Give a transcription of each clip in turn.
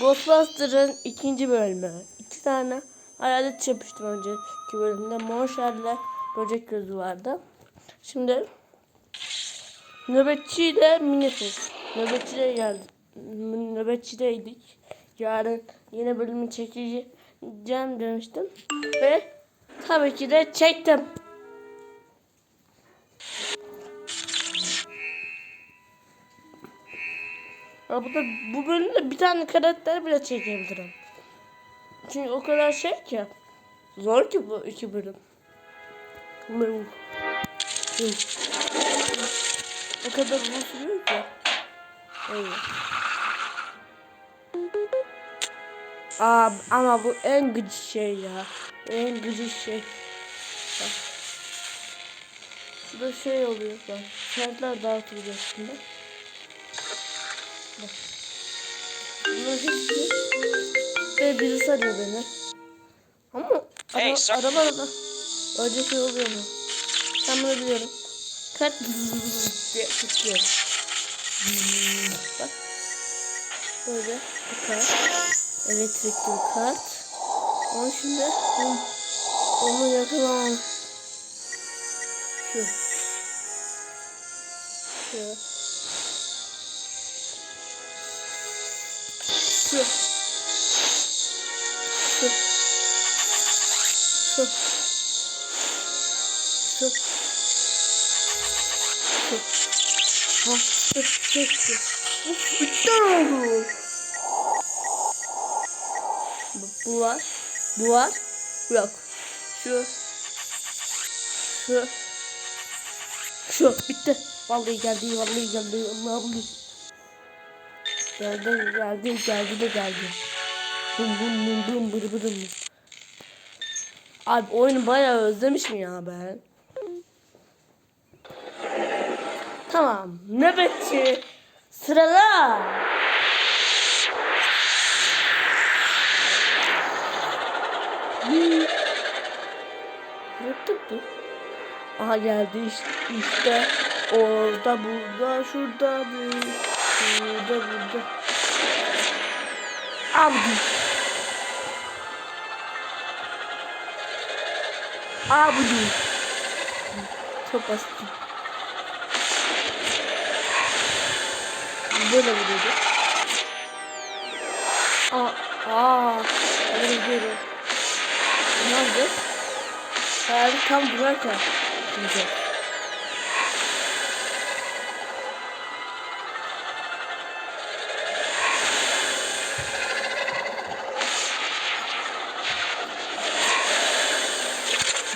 Ghostbusters'ın ikinci bölümü. İki tane hayalet çarpıştım önceki bölümde. Monşer'le böcek gözü vardı. Şimdi nöbetçiyle Minifus. Nöbetçiyle geldi. Nöbetçideydik. Yarın yeni bölümü çekeceğim demiştim. Ve tabii ki de çektim. Ya bu da bu bölümde bir tane karakter bile çekebilirim. Çünkü o kadar şey ki. Zor ki bu iki bölüm. O kadar uzun sürüyor ki. Evet. Aa, ama bu en gıcık şey ya. En gıcık şey. Bak. Şurada şey oluyor bak. Şartlar dağıtılıyor şimdi. Hepsi ve birisi arıyor beni. Ama ara, Hey, sir. araba araba. Öyle şey oluyor mu? Ben bunu biliyorum. Kart diye tutuyor. Bak. Böyle bir kart. Elektrikli bir kart. Onu şimdi onu, onu yakalamam. Şu. Şu. Uf, bitti oldu. Bu, bu var. Bu var. Yok. Şu. Şu. Şu. Bitti. Vallahi geldi. Vallahi geldi. Vallahi. Geldi, geldi, geldi de geldi. Bum bum bum bum bır bım. Abi oyunu bayağı özlemişim ya ben. Tamam. Nöbetçi. Sırala. Yırttık bu. Aha geldi işte, işte. Orada, burada, şurada, burada, burada. Abdi. Abdi. Çok basit. Böyle vuruyordu. Aa, aa, öyle gidiyorum. Ne oldu? Hayali tam durarken. Şimdi.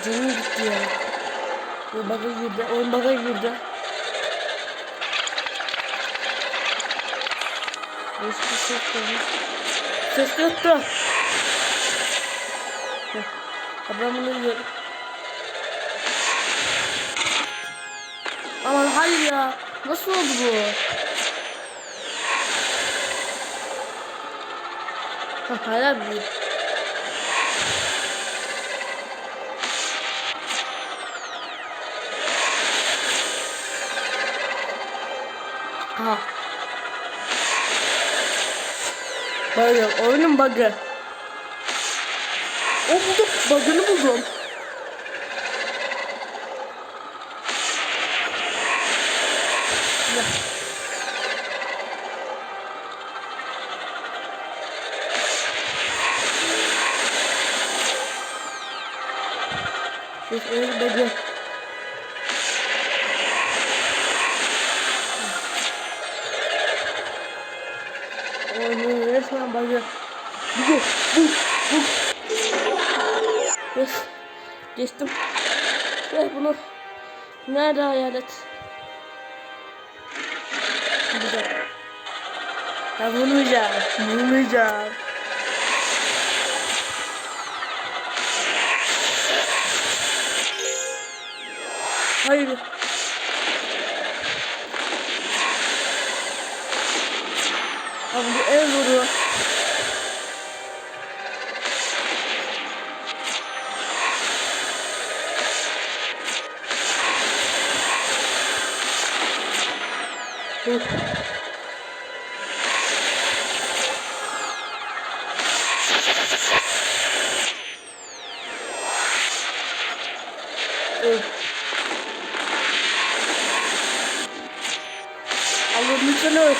Canım gitti ya. Oyun baga girdi. Oyun baga girdi. Başka ses gelmiş. Ses yoktu. Heh. Ha, Ben bunu yiyorum. Aman hayır ya. Nasıl oldu bu? Ha, hala büyük. Aha. Böyle oyunun bug'ı. O buldum. Bug'ını buldum. Biz oyunun bug'ı. Oyunun resmen bug'ı. Bu, bu, bu. Yes. Geçtim. Ver bunu. Nerede hayalet? Güzel. Ya vurmayacağım. Vurmayacağım. Hayır. Allah'ım lütfen öl.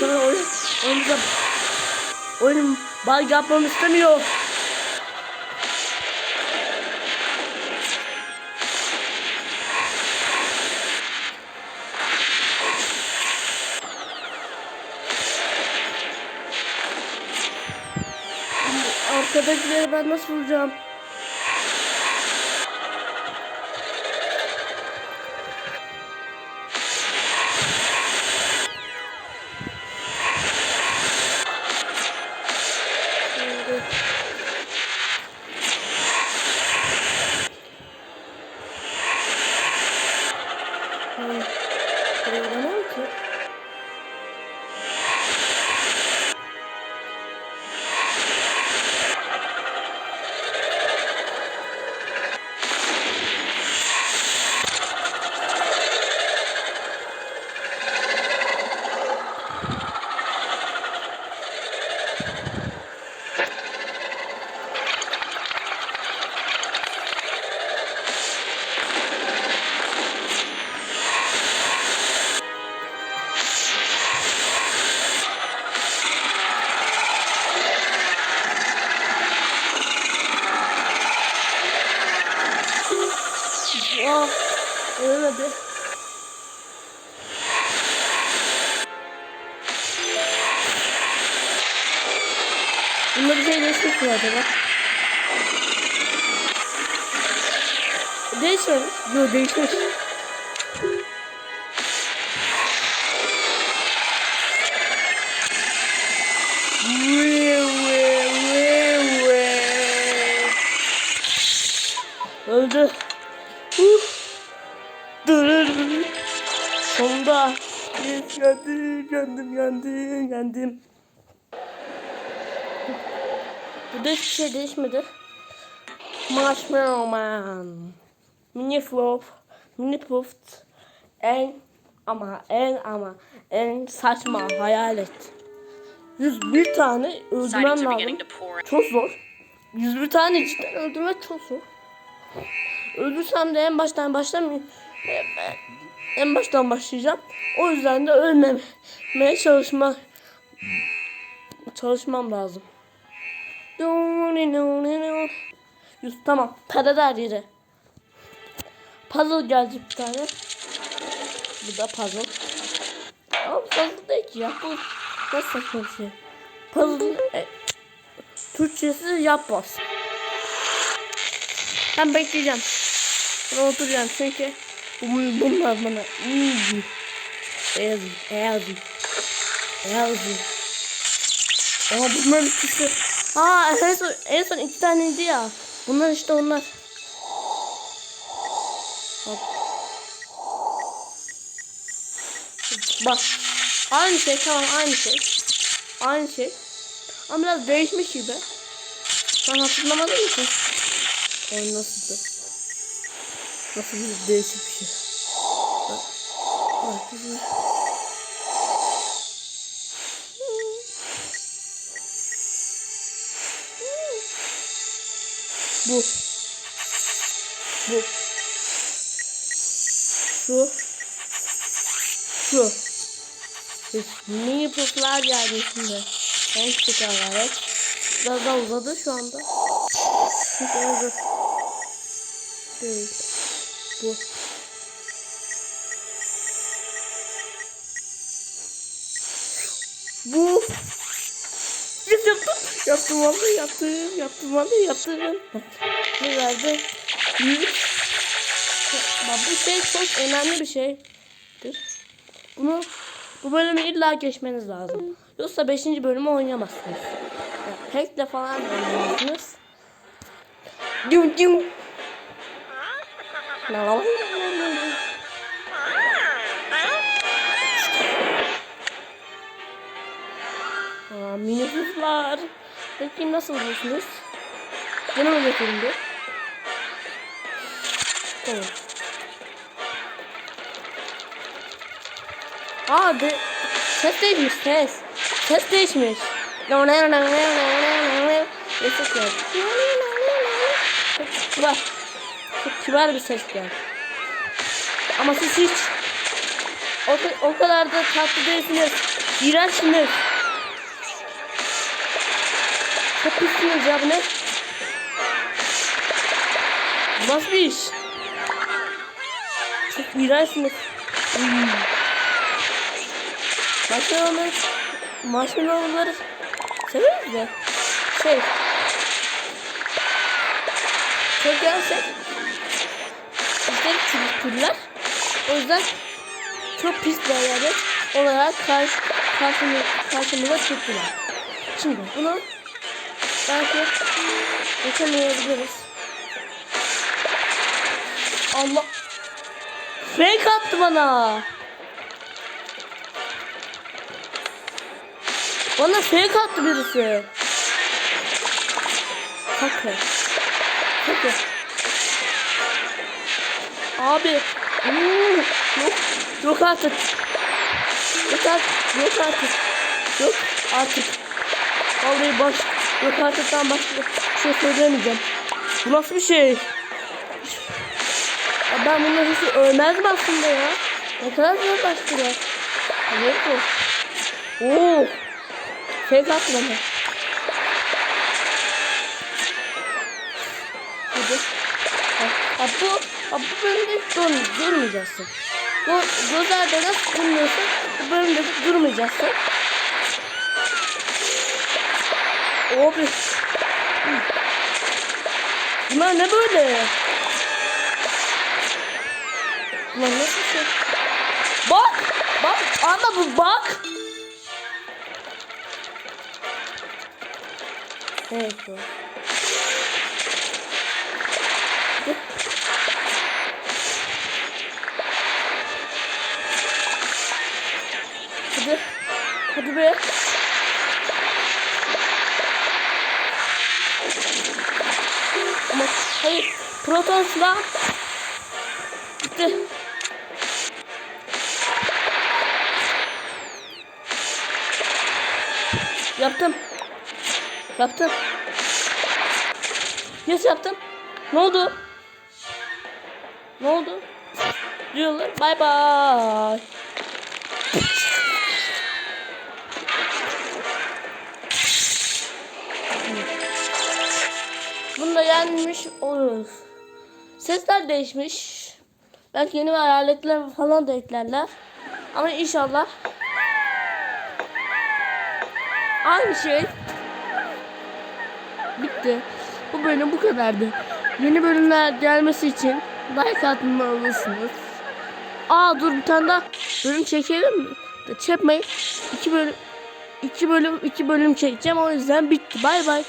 Sonra oyun, oyunda oyun bug yapmamı istemiyor. Arkadakileri ben nasıl vuracağım? Şimdi- Aa, ölmedi. Bunda bir şey değişmiş mi acaba? Değişmemiş. Yok değişmiş. Öldü. Yendim, yendim, yendim, yendim. Burada hiçbir şey değişmedi. Marshmallow Man. Mini Fluff. Mini Puft. En ama en ama en saçma hayalet. 101 tane öldürmem lazım. Çok zor. 101 tane cidden öldürmek çok zor. Öldürsem de en baştan başlamayayım. En baştan başlayacağım. O yüzden de ölmemeye çalışma çalışmam lazım. Yüz tamam. Para da her yere. Puzzle geldi bir tane. Bu da puzzle. Ama puzzle değil ki ya. Bu nasıl saçma bir şey. Puzzle e, Türkçesi yapmaz. Ben bekleyeceğim. Ben oturacağım çünkü bun- bunlar bana easy. Easy, easy. Easy. Ama bunlar ikisi. Aa en son, en son iki taneydi ya. Bunlar işte onlar. Bak. Bak. Aynı şey tamam aynı şey. Aynı şey. Ama biraz değişmiş gibi. Ben hatırlamadım ki. O nasıldı? Nasıl bir değişik bir şey. Bak. Bak, güzel. Bu. Bu. Şu. Şu. Biz mini puflar geldi şimdi. En küçük olarak. Biraz daha uzadı şu anda. Çünkü hazır. Değil. Bu. Bu. Yes yaptım. Yaptım vallahi yaptım. Yaptım vallahi yaptım. Ne verdi? Bak bu şey çok önemli bir şeydir. Bunu bu bölümü illa geçmeniz lazım. Yoksa 5. bölümü oynayamazsınız. Yani hackle falan oynayamazsınız. Dum dum. Aa, mini hızlar. Peki nasıl diyorsunuz? Canıma götürün bir. Tamam. Aa de ses değilmiş ses. Ses değişmiş. Ses geldi? Çok kibar. Bir ses geldi. Ama siz hiç o, o kadar da tatlı değilsiniz. İğrençsiniz. Çok pissiniz ya bu ne? Nasıl bir iş? Çok iğrençsiniz. Hmm. Marshmallow'ları Marshmallow'ları severiz de şey çok yersek işte çürütürler. O yüzden çok pis bir hayali olarak karşı, karşımıza, karşımıza çıktılar. Şimdi bunu belki geçemeyebiliriz. Allah Fake attı bana. Bana fake attı birisi. Hacker. Hacker. Abi. Hmm, yok. Yok artık. Yok artık. Yok artık. Yok artık. Vallahi baş. Yok artıktan başka bir şey söyleyemeyeceğim. Bu nasıl bir şey? Ya ben bunları hiç ölmezdim aslında ya. Ne kadar zor başlıyor. Hayır bu. Oo. Fake attı bana. Hadi. Ha, ha bu, ha bu bölümde hiç dur, durmayacaksın. Bu gözlerde nasıl durmuyorsun, bu bölümde de durmayacaksın. Abi. Bunlar ne böyle? Bunlar nasıl şey? Bak! Bak! Ama bu bak! Evet bu. Hadi. Hadi. Hadi be. Ama hayır. Proton silah. Gitti. Yaptım. Yaptım. Yes yaptım. Ne oldu? Ne oldu? Diyorlar. Bay bay. Bunda yenmiş oluruz. Sesler değişmiş. Belki yeni aletler falan da eklerler. Ama inşallah aynı şey bitti. Bu bölüm bu kadardı. Yeni bölümler gelmesi için like atmalısınız. Aa dur bir tane daha bölüm çekelim mi? Çekmeyin. İki bölüm iki bölüm iki bölüm çekeceğim o yüzden bitti. Bay bay.